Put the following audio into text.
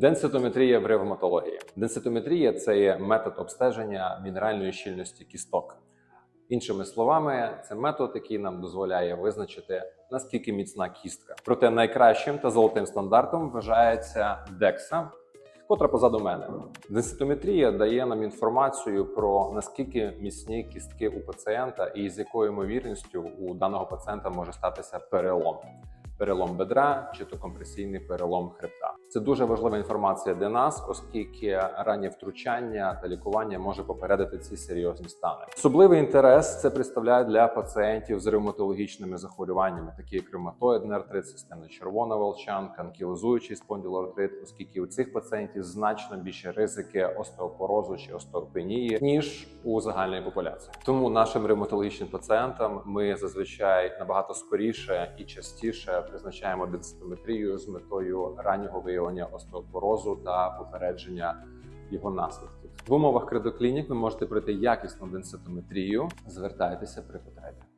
Денситометрія в ревматології. Денситометрія це є метод обстеження мінеральної щільності кісток. Іншими словами, це метод, який нам дозволяє визначити наскільки міцна кістка. Проте найкращим та золотим стандартом вважається DEXA, котра позаду мене. Денситометрія дає нам інформацію про наскільки міцні кістки у пацієнта і з якою ймовірністю у даного пацієнта може статися перелом. Перелом бедра чи то компресійний перелом хребта. Це дуже важлива інформація для нас, оскільки раннє втручання та лікування може попередити ці серйозні стани. Особливий інтерес це представляє для пацієнтів з ревматологічними захворюваннями, такі як ревматоїдний артрит, системна червона волчанка, анкілозуючий спондилоартрит, оскільки у цих пацієнтів значно більше ризики остеопорозу чи остеопенії ніж у загальної популяції. Тому нашим ревматологічним пацієнтам ми зазвичай набагато скоріше і частіше призначаємо денситометрію з метою раннього виявлення остеопорозу та попередження його наслідків. В умовах кредоклінік ви можете пройти якісну денситометрію. Звертайтеся при потребі.